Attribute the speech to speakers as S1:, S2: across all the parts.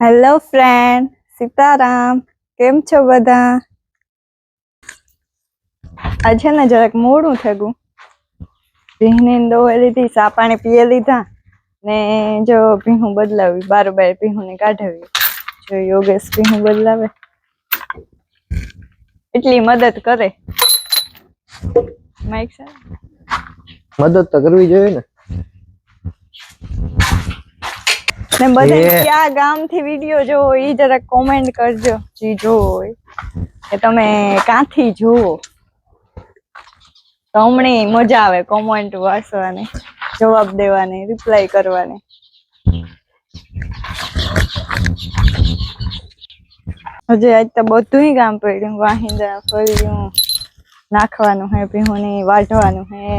S1: Hello friend, Sitaram, કેમ છો બધા? આ છે ને જરાક મોડું થયું. ભીહને દોવા લીધી સા પાણી પીએ લીધા ને જો ભીહું બદલાવી બારોબાર ભીહુંને કાઢવી. જો યોગેશ ભીહું બદલાવે. એટલી મદદ કરે. માઇક સર
S2: મદદ તો કરવી જોઈએ ને.
S1: ને બધા ક્યાં ગામ ગામથી વીડિયો જોવો એ જરાક કોમેન્ટ કરજો જી જોવો હોય. કે તમે ક્યાંથી જોવો તો હમણે મજા આવે કોમેન્ટ વાંચવાની જવાબ દેવાની રિપ્લાય કરવાની. હજી આજ તો બધુંય ગામ પડ્યું વાહિંદા ફર્યું નાખવાનું હે ભીહુની વાઢવાનું હે.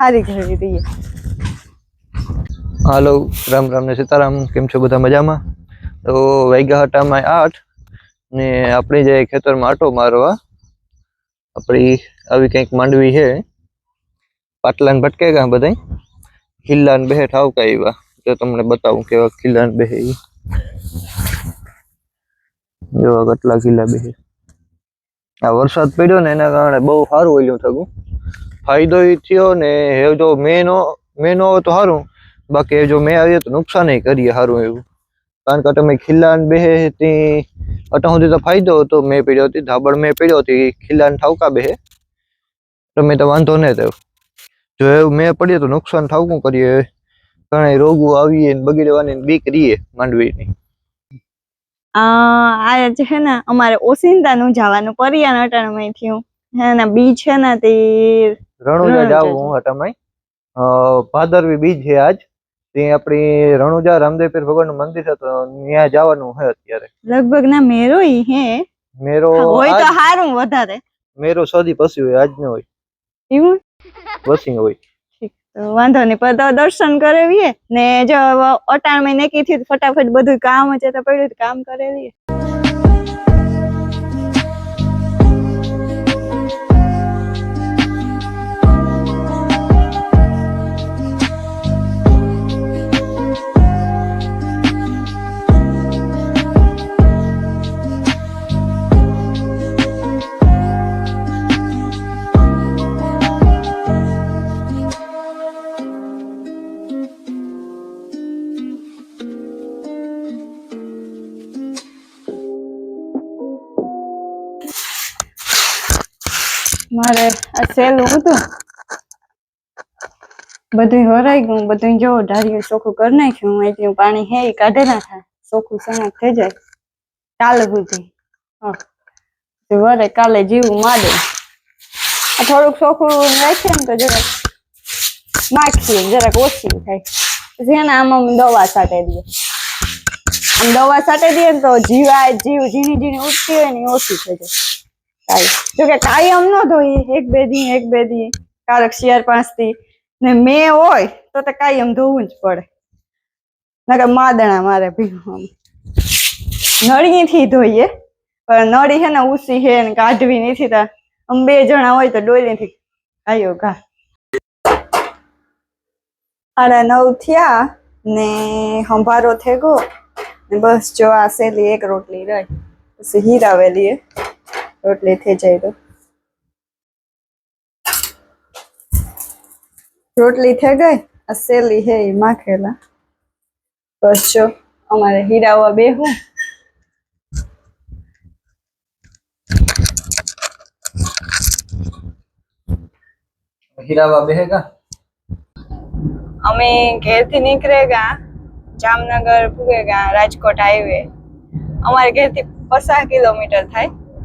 S1: હારી ઘડી રીએ
S2: હાલો રામ રામ ને સીતારામ કેમ છો બધા મજામાં તો વાગ્યા હટામાં આઠ ને આપણે જે ખેતરમાં આટો મારવા આપણી આવી કંઈક માંડવી છે પાટલાન ભટકે ગયા બધા ખિલ્લાન બેહે ઠાવકા એવા જો તમને બતાવું કેવા ખિલ્લાન બેહે ઈ જોવા કેટલા ખિલ્લા બેહે આ વરસાદ પડ્યો ને એના કારણે બહુ સારું ઓલ્યું થયું ફાયદો એ થયો ને એ જો મેં નો મેં તો સારું બાકી જો મેં આવીએ તો નુકસાન કરીએ સારું એવું. કારણ કે તમે ખિલ્લાન બેહે તે અટા સુધી તો ફાયદો હતો. મેં પીડ્યો હતી, ધાબળ મેં પીડ્યો હતી ખિલ્લાન ઠાવકા બેહે. તમે તો વાંધો નહીં થયો. જો એવું મેં પડીએ તો નુકસાન ઠાવકું કરીએ. ઘણા રોગો આવીએ ને બગડવાની બીક રહીએ માંડવીની.
S1: આ છે ને, અમારે ઓસિંતાનું જવાનું, પરિયાન અટાણમાં થયું. હે ને, બી છે ને તે
S2: રણુજા જાવ હું હટામાં ભાદરવી બીજ છે આજ. તે આપણી રણુજા રામદેવપીર ભગવાનનું મંદિર છે તો ત્યાં જવાનું છે અત્યારે.
S1: લગભગ ના મેરો ઈ હે.
S2: મેરો
S1: હોય તો હારું વધારે.
S2: મેરો સદી પછી હોય આજ ને હોય.
S1: એવું?
S2: પછી હોય.
S1: વાંધો નહીં પણ દર્શન કરાવીએ ને જો અટાણ મહિને કીધી ફટાફટ બધું કામ છે તો પડ્યું કામ કરેવીએ. મારે આ સહેલું હતું. બધું હરાઈ ગયું બધું જો ઢાળિયું ચોખ્ખું કરી નાખ્યું, હું એટલું પાણી હે કાઢે કાઢે થાય ચોખ્ખું સણક થઈ જાય. કાલ સુધી વરે કાલે જીવું માડે. થોડુંક ચોખ્ખું રાખીએ ને તો જરાક નાખીએ, જરાક ઓછી થાય. પછી એને આમ દવા છાંટી દઈએ. આમ દવા છાંટી દઈએ ને તો જીવાય, જીવ ઝીણી ઝીણી ઉઠતી હોય ને ઓછી થઈ જાય. કાંઈ જોકે કાયમ ન ધોઈએ એક બે દી, એક બે દી, કારક ચાર પાંચથી ને મે હોય તો તે કાયમ ધોવું જ પડે. નકર માદણા મારે ભીગું નળીથી ધોઈએ, પણ નળી છે ને ઉસી છે ને કાઢવી નથી તા આમ બે જણા હોય તો ડોલીથી આયો ઘા. સાડા નવ થયા ને હંભારો થઈ ગયો બસ જો આ સેલી એક રોટલી રહી. પછી હીરાવેલી રોટલી થઈ જાય તો રોટલી થઈ ગઈ આ સેલી હે ઈ માખેલા બસ જો અમારે હીરાવા બેહું
S2: હીરાવા બેહેગા
S1: અમે ઘેરથી નીકળેગા જામનગર પૂગેગા રાજકોટ હાઈવે અમારે ઘેરથી પચાસ કિલોમીટર થાય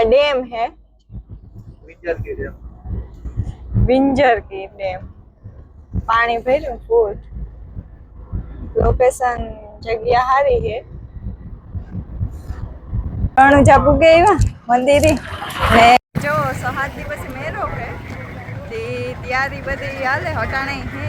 S1: આ ડેમ હે
S2: વિચાર કર્યો
S1: વિંજર કી ડેમ પાણી ભર્યું ફૂલ લોકેશન જગ્યા સારી છે રણુજા પૂગે એવા મંદિરે ને જો સહાદ દિવસ મેરો છે તે તૈયારી બધી હાલે હટાણે હે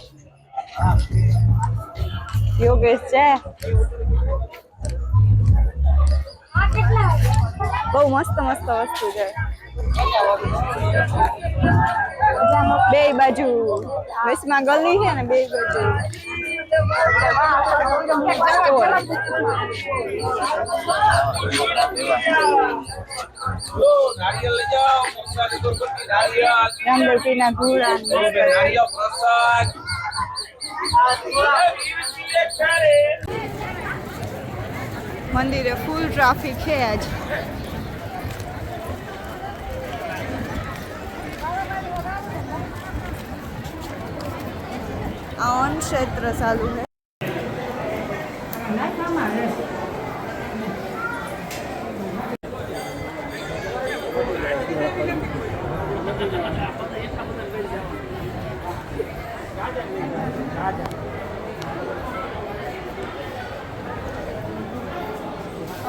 S1: યોગેશ છે બહુ મસ્ત મસ્ત વસ્તુ છે બે બાજુ વચમાં ગલી છે ને બે બાજુ રામબરપીના ઘોડા મંદિરે ફૂલ ટ્રાફિક છે આજ ઓન ક્ષેત્ર ચાલુ છે Thank you.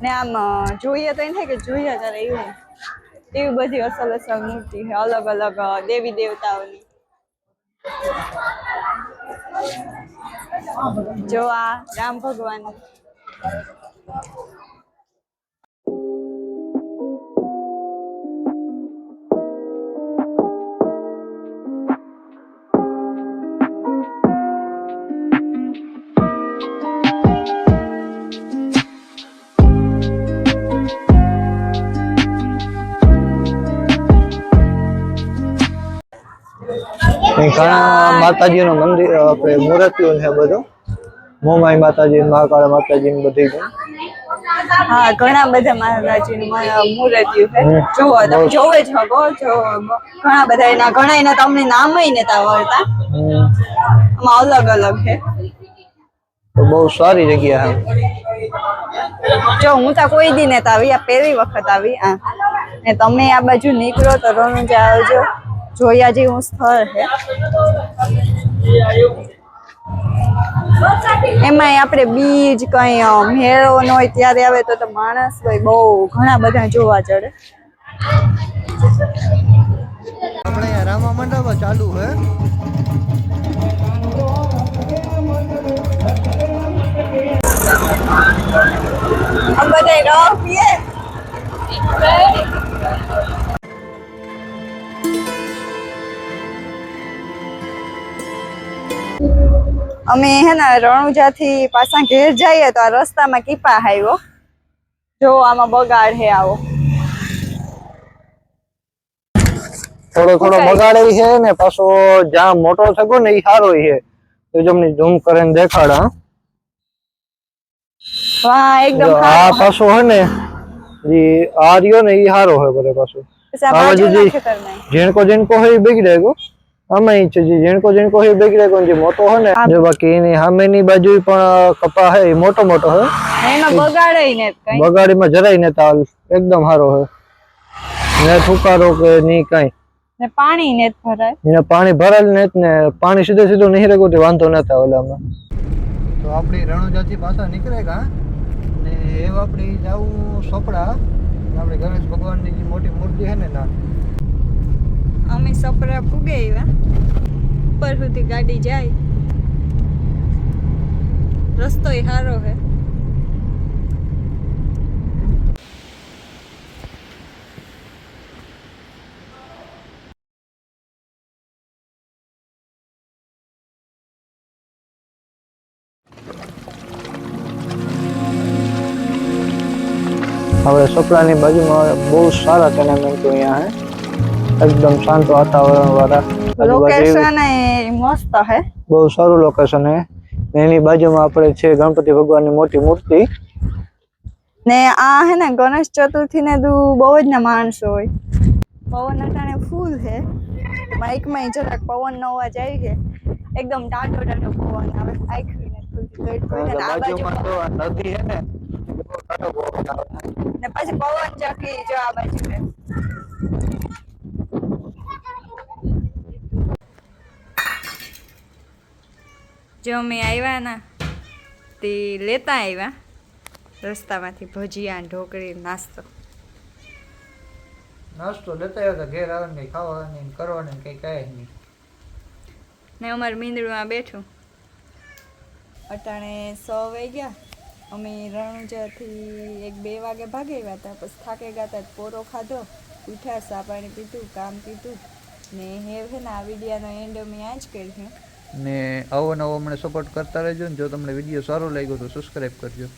S1: ને આમ જોઈએ તો એમ થાય કે જોઈએ ત્યારે એવું. એવી બધી અસલ અસલ મૂર્તિ છે, અલગ અલગ દેવી દેવતાઓની. જો આ રામ ભગવાન.
S2: ઘણા માતાજીનું મંદિર આપણે મૂર્તિઓ છે બધું. મોમાઈ માતાજી મહાકાળ માતાજી બધી
S1: હા ઘણા બધા મહારાજીનું મૂર્તિઓ છે. જોવો તમે જોવે જ હગો જો ઘણા બધા એના ઘણા એના તમને નામ ને તા આવડતા. આમાં અલગ અલગ છે.
S2: તો બહુ સારી જગ્યા છે.
S1: જો હું તો કોઈ દી નતા આવી આ પહેલી વખત આવી આ ને તમે આ બાજુ નીકળો તો રણુજા આવજો. જોયા જેવું સ્થળ છે એમાંય આપણે બીજ કઈ અ, મેળો ન હોય ત્યારે આવે તો તો માણસ હોય બહુ ઘણા બધા જોવા ચડે
S2: આપણે અહીંયા રામા મંડપ ચાલુ છે
S1: આમ બધા રહ અમે હે ને રણુજા થી પાછા ઘેર જઈએ તો આ રસ્તામાં કીપા આવ્યો જો આમાં બગાડ હે આવો
S2: થોડો થોડો
S1: ઉકાઈ.
S2: બગાડે છે ને પાછો જ્યાં મોટો થયો ને એ સારો છે તો તમને ઝૂમ કરીને દેખાડા
S1: વાહ એકદમ
S2: જો આ
S1: સારું.
S2: પાછો હે ને ઈ આ રહ્યો ને ઈ સારો હે બધે પાછો
S1: પછી આ
S2: આ બાજુ
S1: બાજુના
S2: જે-
S1: ખેતરમાં
S2: જેણકો જેણકો હોય એ બગડે ગયો આમાં ઈ છે જે જેણકો જેણકો હોય એ બગડે ગયો જે મોટો હોય ને
S1: આ-
S2: જો બાકી એની સામેની બાજુ પણ કપા હે એ મોટો મોટો હોય
S1: એમાં બગાડે ને કઈ
S2: બગાડીમાં જરાય ને તાલ એકદમ સારો હોય ને ફુકારો કે ની કાંઈ
S1: ને પાણી ને જ ભરાય
S2: એને પાણી ભરાયેલ ને જ ને પાણી સીધે સીધું નહીં રેગો તે વાંધો નતા ઓલામાં તો આપણી રણુજાથી પાછા નીકળે કા ને એ આપણી જાવું સોપડા આપણે ગણેશ ભગવાનની જે મોટી મૂર્તિ છે ને ના
S1: અમે સપરા પૂગે આવ્યા ઉપર સુધી ગાડી જાય રસ્તો સારો હે
S2: આપણે સોપડાની બાજુમાં બહુ સારા ટેનામેન્ટો અહીંયા હે એકદમ શાંત વાતાવરણ વાળા
S1: લોકેશન મસ્ત હે.
S2: બહુ સારું લોકેશન હે. ને એની બાજુમાં આપણે છે ગણપતિ ભગવાનની મોટી મૂર્તિ.
S1: ને આ હે ને ગણેશ ચતુર્થી ને દુ બહુ જ ના માણસો હોય. પવન અટાણે ફૂલ હે. માઇકમાં જરાક પવન નો અવાજ આવી છે એકદમ ટાટો ટાટો પવન આવે. આખી ને ને
S2: નદી હે ને.
S1: ને પછી પવન ચકી જો આ બાજુ જો અમે આવ્યા ના તે લેતા આવ્યા રસ્તામાંથી ભજીયા ઢોકળી નાસ્તો.
S2: નાસ્તો લેતા આવ્યા હતા ઘેર આવે ને કઈ ખાવાની ને કરવાની ને કાંઈ નહીં.
S1: ને અમારે મીંદડુમાં બેઠું. અટાણે સો વાગ્યા અમે રણુજાથી એક બે વાગે ભાગી આવ્યા હતા. પછી થાકે ગયા હતા પોરો ખાધો. ઉઠ્યા સા પાણી પીધું કામ પીધું ને હે ને આ વિડીયાનો એન્ડ અમે આ જ કર્યું.
S2: ને આવો નવો અમને સપોર્ટ કરતા રહેજો ને જો તમને વીડિયો સારો લાગ્યો તો સબસ્ક્રાઈબ કરજો.